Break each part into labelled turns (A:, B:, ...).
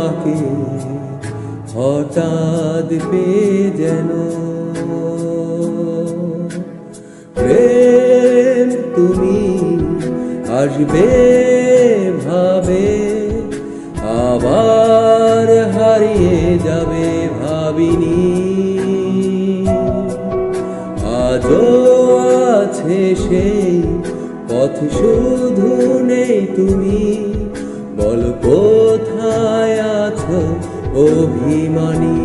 A: তোমাকে হঠাৎ পেয়ে যেন প্রেম তুমি আসবে ভাবে, আবার হারিয়ে যাবে ভাবিনি। আজও আছে সেই পথ শুধু নেই তুমি। অভিমানী।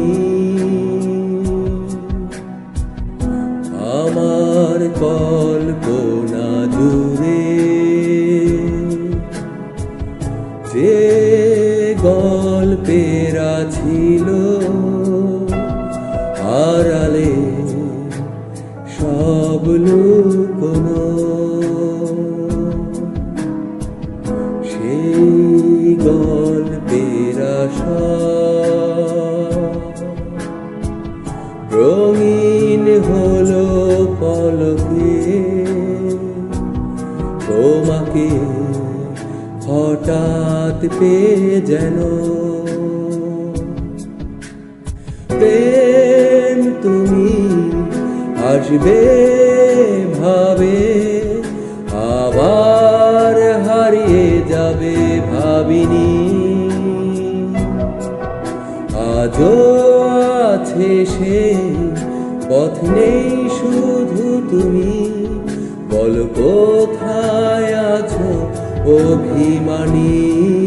A: আমার কল্পনা জুড়ে যে গল্পেরা ছিল আড়ালে বল কোথায় আছো অভিমানী?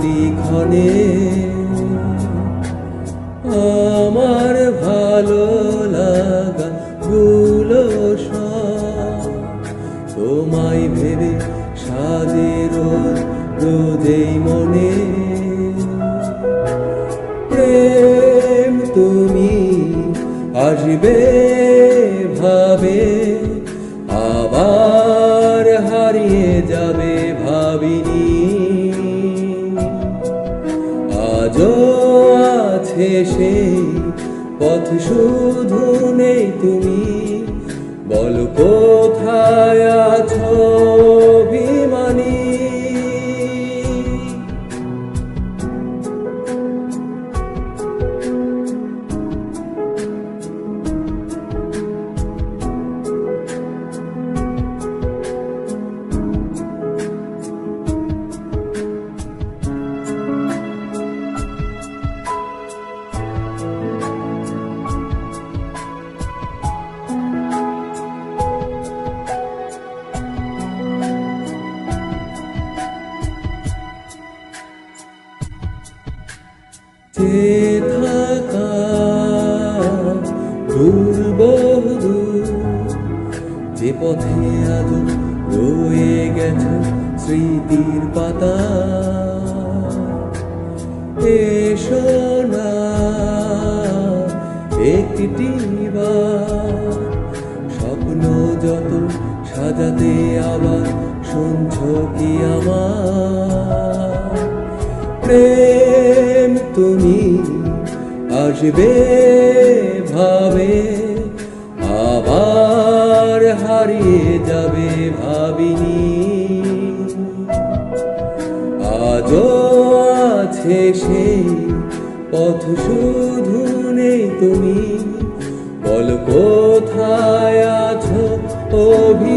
A: প্রতিক্ষণে আমার ভালো লাগা গুলো তোমায় ভেবে সাজে রোজ রোজেই মনে। প্রেম তুমি আসবে পথ শুধু সাজাতে আবার শুনছ কি আমার? প্রেম তুমি আসবে ভাবে, আবার হারিয়ে যাবে ভাবিনি। আজও আছে সেই পথ শুধু নেই তুমি। বল কোথায় আছো অভিমানী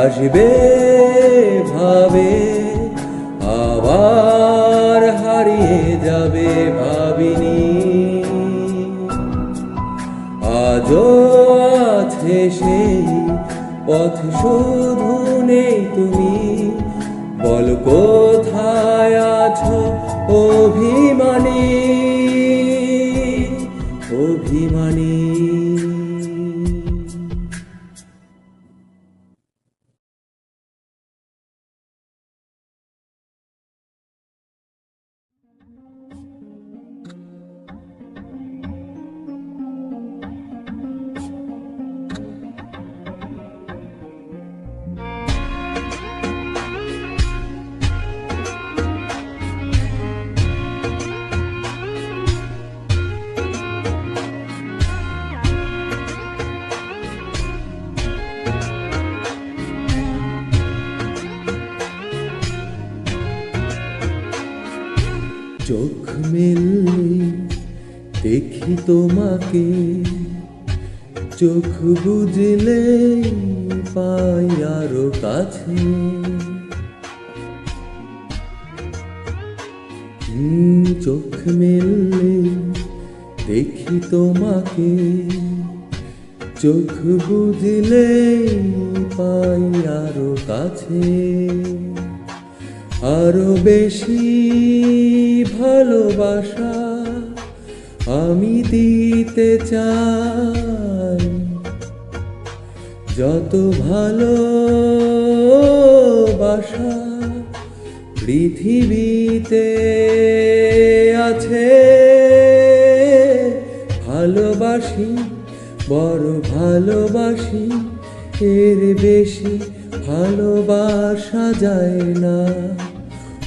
A: আসবে ভাবে, আবার হারিয়ে যাবে ভাবিনি। আজও আছে সেই পথ শুধু নেই তুমি, বল কোথায় আছো অভিমানী? অভিমানী। চোখ মেললে দেখি তোমাকে। চোখ বুঝলে পাই আরও কাছে। চোখ মেললে দেখি তোমাকে। চোখ বুঝলে পাই আরও কাছে। আরও বেশি ভালোবাসা আমি দিতে চাই। যত ভালোবাসা পৃথিবীতে আছে, ভালোবাসি, বড় ভালোবাসি, এর বেশি ভালোবাসা যায় না।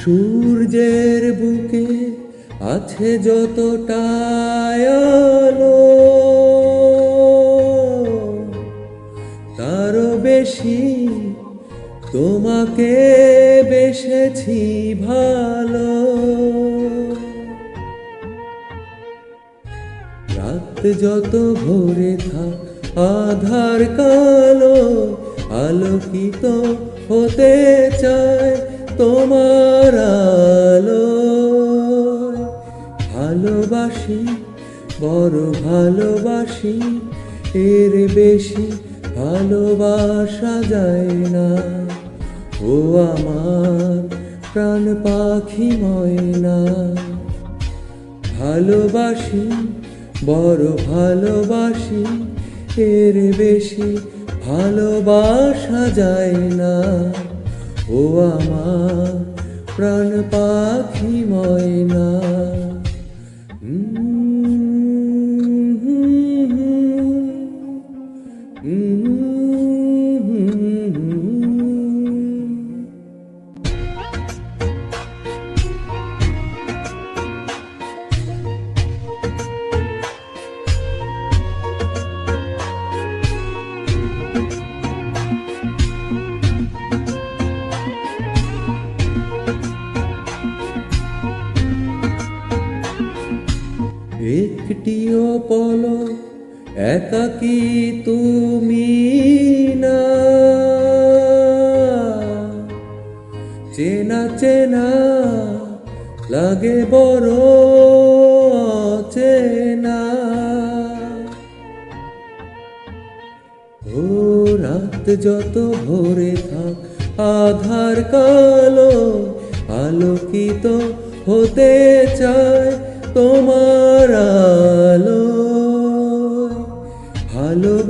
A: সূর্যের বুকে আছে যতটা আলো, তারও বেশি তোমাকে বেসেছি ভালো। রাত যত ভোরে থাক, আধার কালো আলোকিত হতে চায় তোমার আলো ভালোবাসি, বড় ভালোবাসি, এর বেশি ভালোবাসা যায় না। ও আমার প্রাণ পাখি ময়না, ভালোবাসি, বড় ভালোবাসি, এর বেশি ভালোবাসা যায় না। ও আমার প্রাণ পাখি ময়না একটিও পল একাকি তুমি না? চেনা চেনা লাগে বড় চেনা। ও রাত যত ভোরে থাক, আধার কালো আলোকিত হতে চায় তোমার আলো।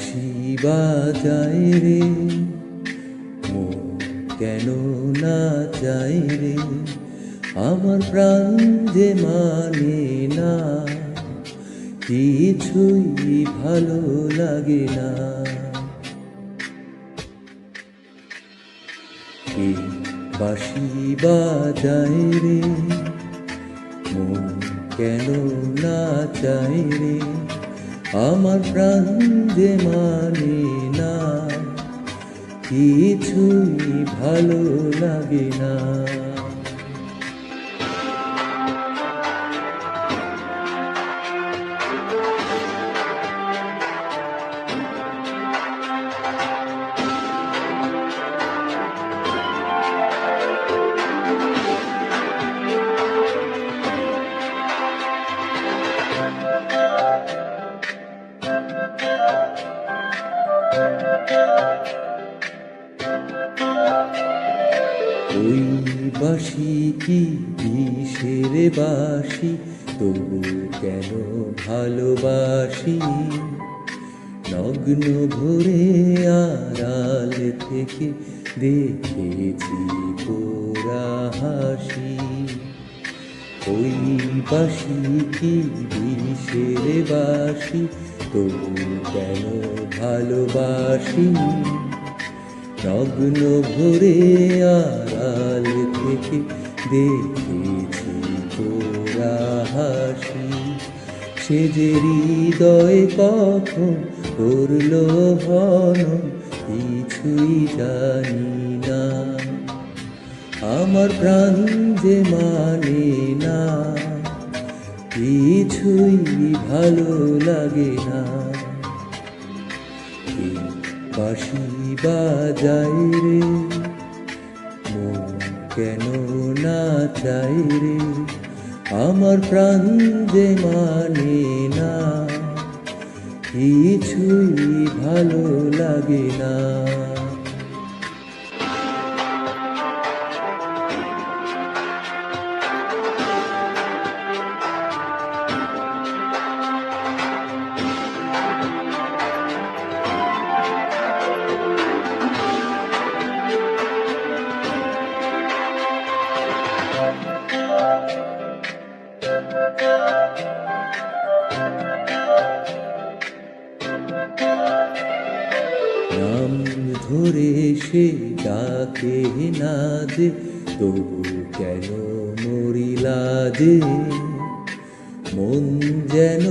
A: বাঁশি বাজায় রে। মন কেন না চাই রে? আমার প্রাণ যে মানে না, কিছুই ভালো লাগে না। কে বাঁশি বাজায় রে? মন কেন না চাই রে? আমার প্রাণ যে মানে না কিছুই ভালো লাগে না। কি বিষের বাসি, তবু কেন ভালোবাসি? নগ্ন ভরে আড়াল থেকে দেখেছি পোড়া হাসি। ওই বাসি কি বিষের বাসি, তবু কেন ভালোবাসি? নগ্ন ভরে আড়াল থেকে দেখেছি তোরা হাসি। সে যে হৃদয় কখন করল হন কিছুই জানি না। আমার প্রাণ যে মানে না, কিছুই ভালো লাগে না। কে বাঁশি বাজায় রে, মন কেন না চাই রে আমার প্রাণ যে মানে না কিছুই ভালো লাগে না। ডাকে না যে তবু কেন মরিলা যে মন যেন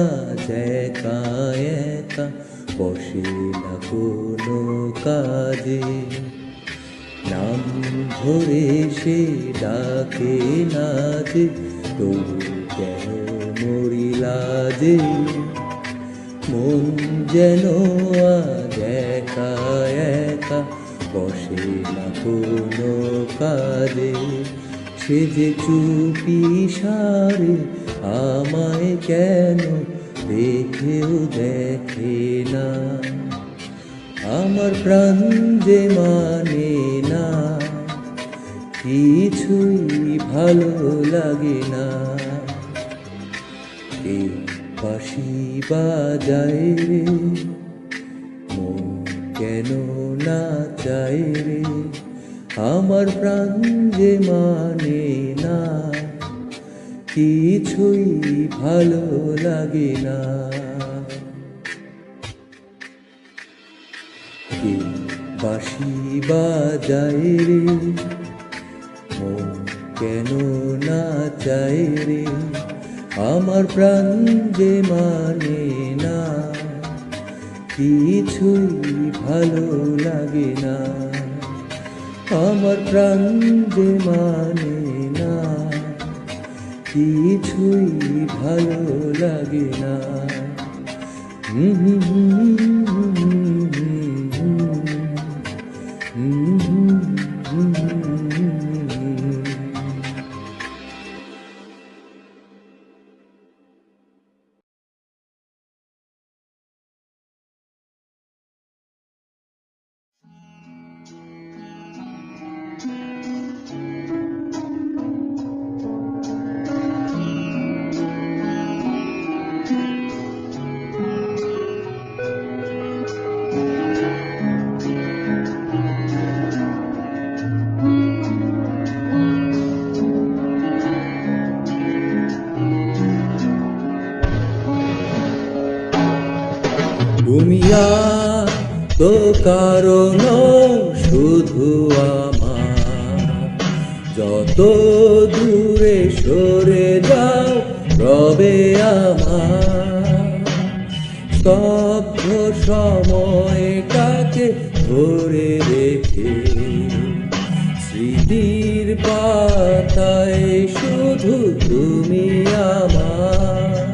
A: আজ একা একা বসে না কোনো কাজে। নাম ধরে সে ডাকে না যে তবু কেন মরিলা যে মন যেন আজ একা একা বসে না কোনো কাজে। সে যে চুপি সারে, আমায় কেন দেখেও দেখে না। আমার প্রাণ যে মানে না, কিছুই ভালো লাগে না। কে বাঁশি বাজায় মন কেন না চাই রে। আমার প্রাণ যে মানে না, কিছুই ভালো লাগে না। কে বাঁশি বাজায় রে কেন না চায় রে? আমার প্রাণ যে মানে না কিছুই ভালো লাগে না। আমার প্রাণ যে মানে না। কিছুই ভালো লাগে না। হুম হুম হুম সময়টাকে ধরে রেখে? স্মৃতির পাতায় শুধু তুমি আমার।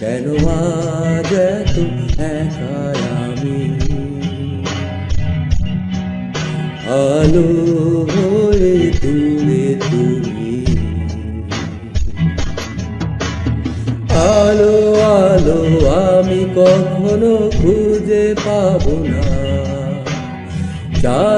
A: কেন আজ এত একা আমি? আলো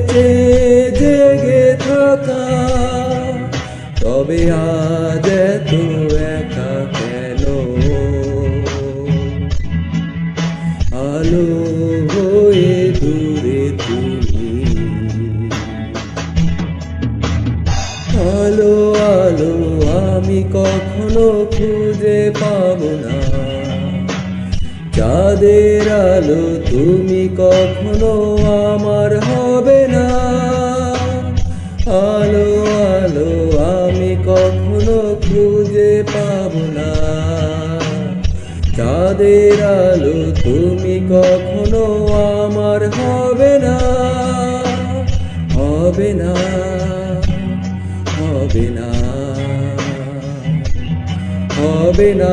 A: পানেতে জেগে থাকা। তবে আজ এত একা কেন? আলো হয়ে দূরে তুমি। আলো আলো আমি কখনো খুঁজে পাবো না। চাঁদের আলো তুমি কখনো আমার হবে চাঁদের আলো তুমি কখনো আমার হবে না হবে না হবে না হবে না।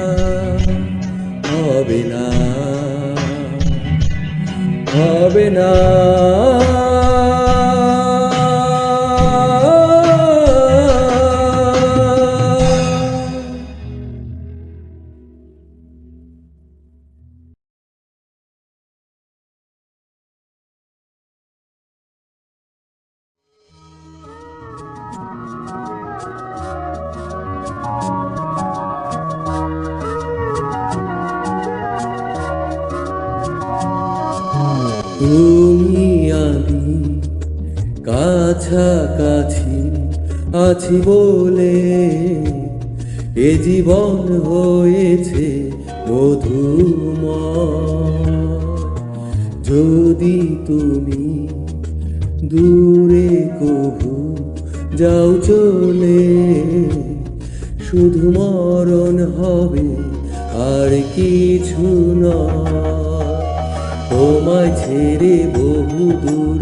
A: হবে না। কাছাকাছি আছি বলে এ জীবন হয়েছে মধুময়। যদি তুমি দূরে কবু যাও চলে, শুধু মরণ হবে আর কিছু না তোমায় ছেড়ে বহু দূর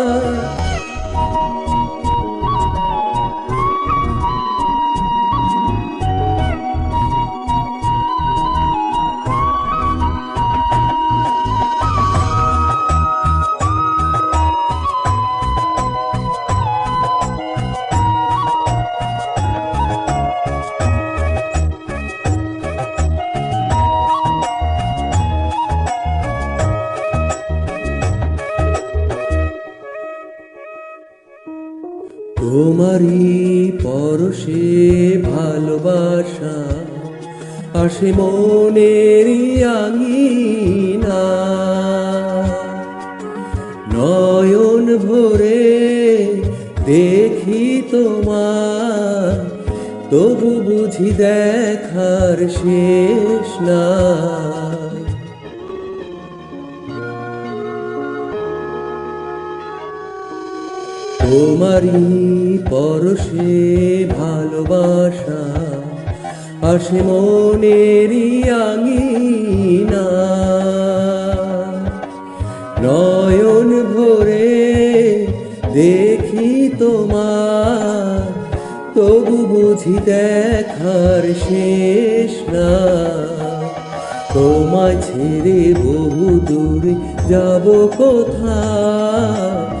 A: ভালোবাসা আসে মনের আঙিনা। নয়ন ভরে দেখি তোমার তবু বুঝি দেখার শেষ নাই তোমারই পরশে ভালোবাসা আসে মনেরই আঙিনা। নয়ন ভরে দেখি তোমার, তবু বুঝি দেখার শেষ না। তোমায় ছেড়ে বহু দূরে যাব কোথায়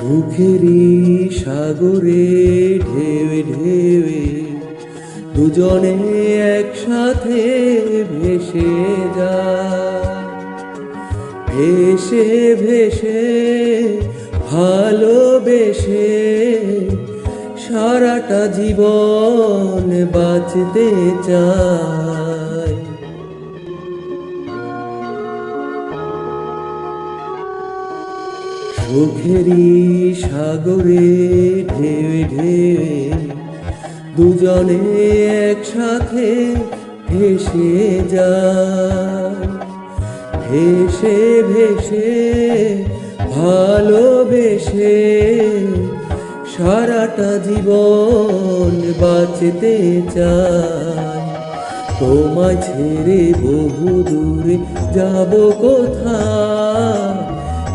A: সুখেরই সাগরে ঢেউ ঢেউে, দুজনে একসাথে ভেসে যায় ভেসে ভেসে, ভালোবেসে সারাটা জীবন বাঁচতে চায় সুখেরই সাগরে ঢেউে ঢেউে দুজনে একসাথে ভেসে যায়। ভেসে ভেসে, ভালোবেসে সারাটা জীবন বাঁচতে চাই। তোমায় ছেড়ে বহু দূরে যাব কোথায়?